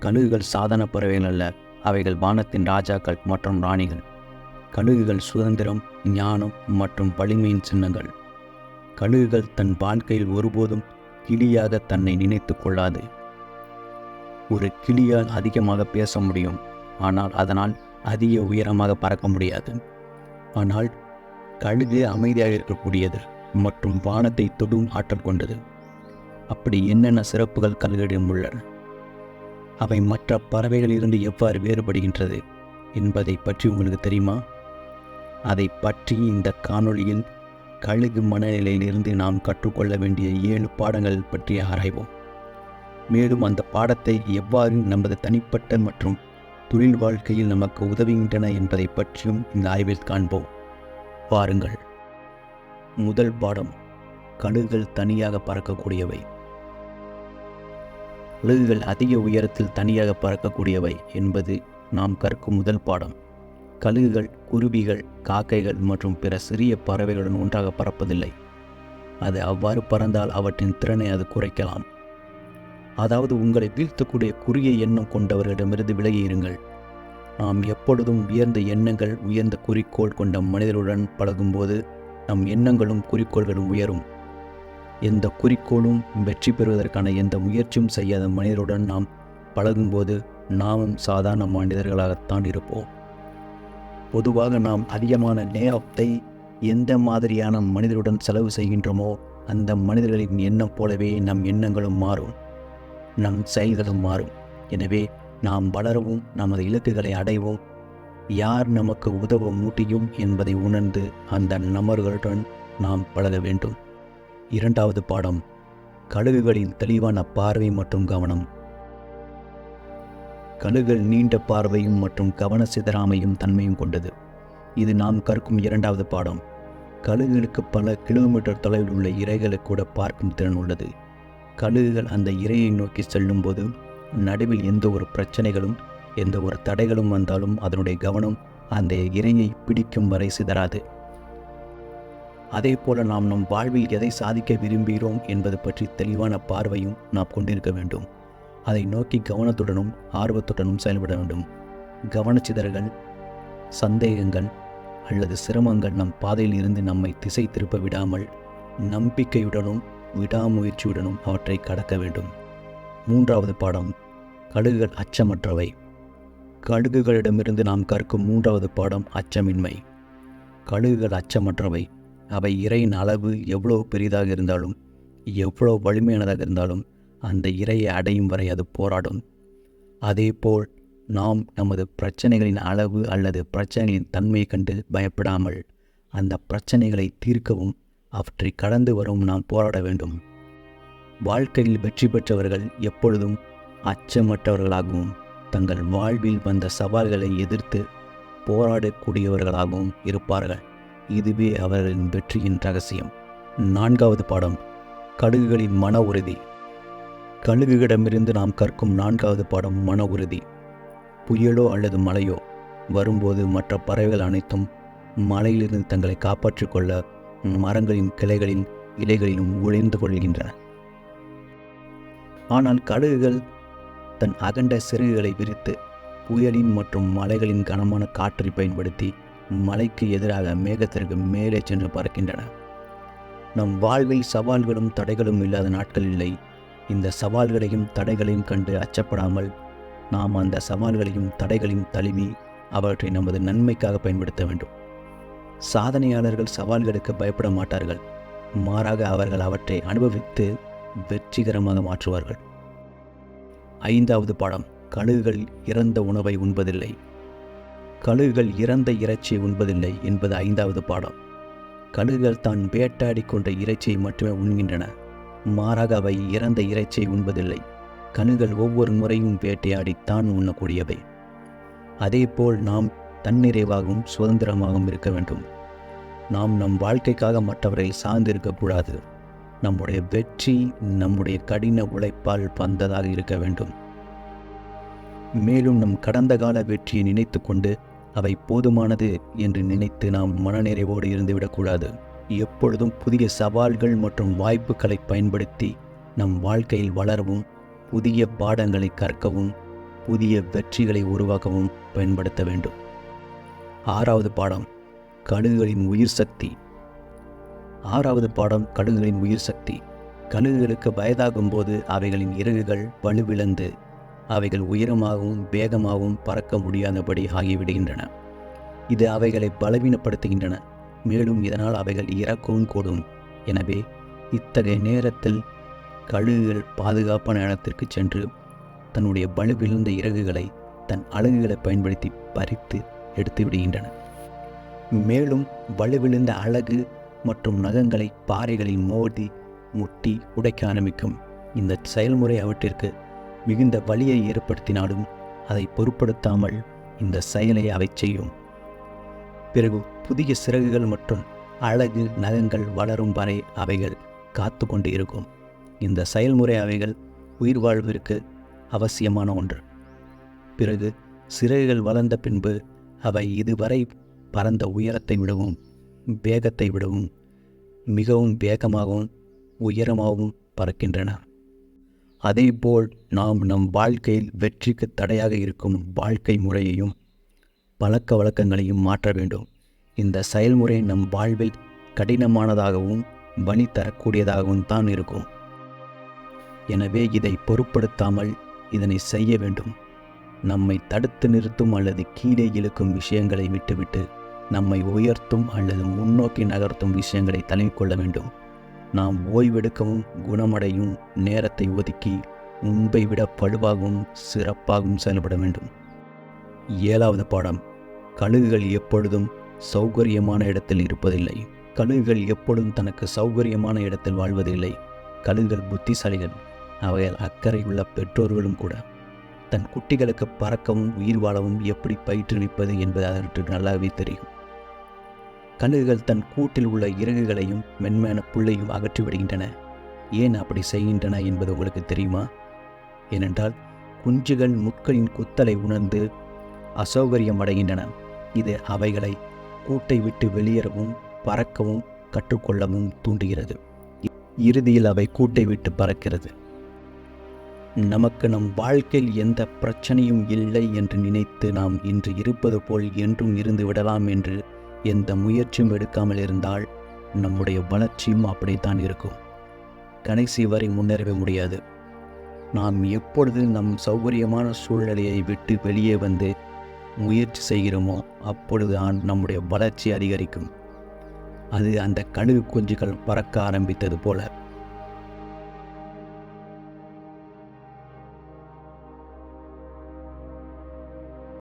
கழுகுகள் சாதன பறவைகள் அல்ல. அவைகள் வானத்தின் ராஜாக்கள் மற்றும் ராணிகள். கழுகுகள் சுதந்திரம் ஞானம் மற்றும் வலிமையின் சின்னங்கள். கழுகுகள் தன் வாழ்க்கையில் ஒருபோதும் கிளியாக தன்னை நினைத்து கொள்ளாது. ஒரு கிளியால் அதிகமாக பேச முடியும். ஆனால் அதனால் அதிக உயரமாக பறக்க முடியாது. ஆனால் கழுகு அமைதியாக இருக்கக்கூடியது மற்றும் வானத்தை தொடும் ஆற்றல் கொண்டது. அப்படி என்னென்ன சிறப்புகள் கழுகிடம் உள்ளன? அவை மற்ற பறவைகளிலிருந்து எவ்வாறு வேறுபடுகின்றது என்பதை பற்றி உங்களுக்கு தெரியுமா? அதை பற்றி இந்த காணொளியில் கழுகு மனநிலையிலிருந்து நாம் கற்றுக்கொள்ள வேண்டிய ஏழு பாடங்கள் பற்றி ஆராய்வோம். மேலும் அந்த பாடத்தை எவ்வாறு நமது தனிப்பட்ட மற்றும் தொழில் வாழ்க்கையில் நமக்கு உதவுகின்றன என்பதை பற்றியும் இந்த ஆய்வில் காண்போம். பாருங்கள் முதல் பாடம். கழுகுகள் தனியாக பறக்கக்கூடியவை. கழுகுகள் அதிக உயரத்தில் தனியாக பறக்கக்கூடியவை என்பது நாம் கற்கும் முதல் பாடம். கழுகுகள் குருவிகள் காக்கைகள் மற்றும் பிற சிறிய பறவைகளுடன் ஒன்றாக பறப்பதில்லை. அது அவ்வாறு பறந்தால் அவற்றின் திறனை அது குறைக்கலாம். அதாவது உங்களை வீழ்த்தக்கூடிய குறுகிய எண்ணம் கொண்டவர்களிடமிருந்து விலகியிருங்கள். நாம் எப்பொழுதும் உயர்ந்த எண்ணங்கள் உயர்ந்த குறிக்கோள் கொண்ட மனிதருடன் பழகும்போது நம் எண்ணங்களும் குறிக்கோள்களும் உயரும். எந்த குறிக்கோளும் வெற்றி பெறுவதற்கான எந்த முயற்சியும் செய்யாத மனிதருடன் நாம் பழகும்போது நாமும் சாதாரண மனிதர்களாகத்தான் இருப்போம். பொதுவாக நாம் அதிகமான நேரத்தை எந்த மாதிரியான மனிதருடன் செலவு செய்கின்றோமோ அந்த மனிதர்களின் எண்ணம் போலவே நம் எண்ணங்களும் மாறும். நம் செயல்களும் மாறும். எனவே நாம் வளரவும் நமது இலக்குகளை அடைவோம் யார் நமக்கு உதவ முடியும் என்பதை உணர்ந்து அந்த நபர்களுடன் நாம் பழக வேண்டும். இரண்டாவது பாடம் கழுகுகளின் தெளிவான பார்வை மற்றும் கவனம். கழுகுகள் நீண்ட பார்வையும் மற்றும் கவன சிதறாமையும் தன்மையும் கொண்டது. இது நாம் கற்கும் இரண்டாவது பாடம். கழுகுகளுக்கு பல கிலோமீட்டர் தொலைவில் உள்ள இரைகளை கூட பார்க்கும் திறன் உள்ளது. கழுகுகள் அந்த இரையை நோக்கி செல்லும்போது நடுவில் எந்த ஒரு பிரச்சனைகளும் எந்த ஒரு தடைகளும் வந்தாலும் அதனுடைய கவனம் அந்த இரையை பிடிக்கும் வரை சிதறாது. அதே போல நாம் நம் வாழ்வில் எதை சாதிக்க விரும்புகிறோம் என்பது பற்றி தெளிவான பார்வையும் நாம் கொண்டிருக்க வேண்டும். அதை நோக்கி கவனத்துடனும் ஆர்வத்துடனும் செயல்பட வேண்டும். கவனச்சிதறல்கள் சந்தேகங்கள் அல்லது சிரமங்கள் நம் பாதையில் இருந்து நம்மை திசை திருப்ப விடாமல் நம்பிக்கையுடனும் விடாமுயற்சியுடனும் அவற்றை கடக்க வேண்டும். மூன்றாவது பாடம் கழுகுகள் அச்சமற்றவை. கழுகுகளிடமிருந்து நாம் கற்கும் மூன்றாவது பாடம் அச்சமின்மை. கழுகுகள் அச்சமற்றவை. அவை இறையின் அளவு எவ்வளோ பெரிதாக இருந்தாலும் எவ்வளோ வலிமையானதாக இருந்தாலும் அந்த இரையை அடையும் வரை அது போராடும். அதேபோல் நாம் நமது பிரச்சனைகளின் அளவு அல்லது பிரச்சனைகளின் தன்மையை கண்டு பயப்படாமல் அந்த பிரச்சனைகளை தீர்க்கவும் அவற்றை கடந்து வரவும் நாம் போராட வேண்டும். வாழ்க்கையில் வெற்றி பெற்றவர்கள் எப்பொழுதும் அச்சமற்றவர்களாகவும் தங்கள் வாழ்வில் வந்த சவால்களை எதிர்த்து போராடக்கூடியவர்களாகவும் இருப்பார்கள். இதுவே அவர்களின் வெற்றியின் ரகசியம். நான்காவது பாடம் கழுகுகளின் மன உறுதி. கழுகுகளிடமிருந்து நாம் கற்கும் நான்காவது பாடம் மன உறுதி. புயலோ அல்லது மழையோ வரும்போது மற்ற பறவைகள் அனைத்தும் மழையிலிருந்து தங்களை காப்பாற்றிக் கொள்ள மரங்களின் கிளைகளின் இலைகளிலும் ஒளிர்ந்து கொள்கின்றன. ஆனால் கழுகுகள் தன் அகண்ட சிறகுகளை விரித்து புயலின் மற்றும் மலைகளின் கனமான காற்றை பயன்படுத்தி மலைக்கு எதிராக மேகத்திற்கு மேலே சென்று பறக்கின்றன நம் வாழ்வில் சவால்களும் தடைகளும் இல்லாத நாட்கள் இல்லை. இந்த சவால்களையும் தடைகளையும் கண்டு அச்சப்படாமல் நாம் அந்த சவால்களையும் தடைகளையும் தழுவி அவற்றை நமது நன்மைக்காக பயன்படுத்த வேண்டும். சாதனையாளர்கள் சவால்களுக்கு பயப்பட மாட்டார்கள். மாறாக அவர்கள் அவற்றை அனுபவித்து வெற்றிகரமாக மாற்றுவார்கள். ஐந்தாவது பாடம். கழுகுகள் இறந்த உணவை உண்பதில்லை. கழுகுகள் இறந்த இறைச்சியை உண்பதில்லை என்பது ஐந்தாவது பாடம். கழுகுகள் தான் வேட்டாடி கொண்ட இறைச்சியை மட்டுமே உண்கின்றன. மாறாக அவை இறந்த இறைச்சியை உண்பதில்லை. கழுகுகள் ஒவ்வொரு முறையும் வேட்டையாடி தான் உண்ணக்கூடியவை. அதேபோல் நாம் தன்னிறைவாகவும் சுதந்திரமாகவும் இருக்க வேண்டும். நாம் நம் வாழ்க்கைக்காக மற்றவரை சார்ந்திருக்கக்கூடாது நம்முடைய வெற்றி நம்முடைய கடின உழைப்பால் வந்ததாக இருக்க வேண்டும். மேலும் நம் கடந்த கால வெற்றியை நினைத்து கொண்டு அவை போதுமானது என்று நினைத்து நாம் மனநிறைவோடு இருந்துவிடக்கூடாது. எப்பொழுதும் புதிய சவால்கள் மற்றும் வாய்ப்புகளை பயன்படுத்தி நம் வாழ்க்கையில் வளரவும் புதிய பாடங்களை கற்கவும் புதிய வெற்றிகளை உருவாக்கவும் பயன்படுத்த வேண்டும். ஆறாவது பாடம் கழுகுகளின் உயிர் சக்தி. ஆறாவது பாடம் கழுகுகளின் உயிர் சக்தி. கழுகுகளுக்கு வயதாகும் போது அவைகளின் இறகுகள் வலுவிழந்து அவைகள் உயரமாகவும் வேகமாகவும் பறக்க முடியாதபடி ஆகிவிடுகின்றன. இது அவைகளை பலவீனப்படுத்துகின்றன. மேலும் இதனால் அவைகள் இறக்கவும் கூடும். எனவே இத்தகைய நேரத்தில் கழுகுகள் பாதுகாப்பான இடத்திற்கு சென்று தன்னுடைய வலுவிழுந்த இறகுகளை தன் அலகுகளை பயன்படுத்தி பறித்து எடுத்து விடுகின்றன. மேலும் வலுவிழுந்த அழகு மற்றும் நகங்களை பாறைகளில் மோதி முட்டி உடைக்க ஆரம்பிக்கும். இந்த செயல்முறை அவற்றிற்கு மிகுந்த வலியை ஏற்படுத்தினாலும் அதை பொருட்படுத்தாமல் இந்த செயலை அவை செய்யும். பிறகு புதிய சிறகுகள் மற்றும் அழகு நகங்கள் வளரும் வரை அவைகள் காத்து கொண்டு இருக்கும். இந்த செயல்முறை அவைகள் உயிர் வாழ்விற்கு அவசியமான ஒன்று. பிறகு சிறகுகள் வளர்ந்த பின்பு அவை இதுவரை பறந்த உயரத்தை விடவும் வேகத்தை விடவும் மிகவும் வேகமாகவும் உயரமாகவும் பறக்கின்றன. அதேபோல் நாம் நம் வாழ்க்கையில் வெற்றிக்கு தடையாக இருக்கும் வாழ்க்கை முறையையும் பழக்க வழக்கங்களையும் மாற்ற வேண்டும். இந்த செயல்முறை நம் வாழ்வில் கடினமானதாகவும் வழி தரக்கூடியதாகவும் தான் இருக்கும். எனவே இதை பொருட்படுத்தாமல் இதனை செய்ய வேண்டும். நம்மை தடுத்து நிறுத்தும் அல்லது கீழே இழுக்கும் விஷயங்களை விட்டுவிட்டு நம்மை உயர்த்தும் அல்லது முன்னோக்கி நகர்த்தும் விஷயங்களை தழுவிக்கொள்ள வேண்டும். நாம் ஓய்வெடுக்கவும் குணமடையும் நேரத்தை ஒதுக்கி முன்பை விட பழுவாகவும் சிறப்பாகவும் செயல்பட வேண்டும். ஏழாவது பாடம். கழுகுகள் எப்பொழுதும் சௌகரியமான இடத்தில் இருப்பதில்லை. கழுகுகள் எப்பொழுதும் தனக்கு சௌகரியமான இடத்தில் வாழ்வதில்லை. கழுகுகள் புத்திசாலிகள். அவையால் அக்கறை உள்ள பெற்றோர்களும் கூட. தன் குட்டிகளுக்கு பறக்கவும் உயிர் வாழவும் எப்படி பயிற்றுவிப்பது என்பது அதற்கு நல்லாவே தெரியும். கழுகுகள் தன் கூட்டில் உள்ள இறகுகளையும் மென்மையான புள்ளையும் அகற்றிவிடுகின்றன ஏன் அப்படி செய்கின்றன என்பது உங்களுக்கு தெரியுமா? ஏனென்றால் குஞ்சுகள் முட்களின் குத்தலை உணர்ந்து அசௌகரியம் அடைகின்றன. இது அவைகளை கூட்டை விட்டு வெளியேறவும் பறக்கவும் கற்றுக்கொள்ளவும் தூண்டுகிறது. இறுதியில் அவை கூட்டை விட்டு பறக்கிறது. நமக்கு நம் வாழ்க்கையில் எந்த பிரச்சனையும் இல்லை என்று நினைத்து நாம் இன்று இருப்பது போல் என்றும் இருந்து விடலாம் என்று எந்த முயற்சியும் எடுக்காமல் இருந்தால் நம்முடைய வளர்ச்சியும் அப்படித்தான் இருக்கும். கடைசி வரை முன்னேறவே முடியாது. நாம் எப்பொழுது நம் சௌகரியமான சூழ்நிலையை விட்டு வெளியே வந்து முயற்சி செய்கிறோமோ அப்பொழுது நம்முடைய வளர்ச்சி அதிகரிக்கும். அது அந்த கழுகு குஞ்சுகள் பறக்க ஆரம்பித்தது போல.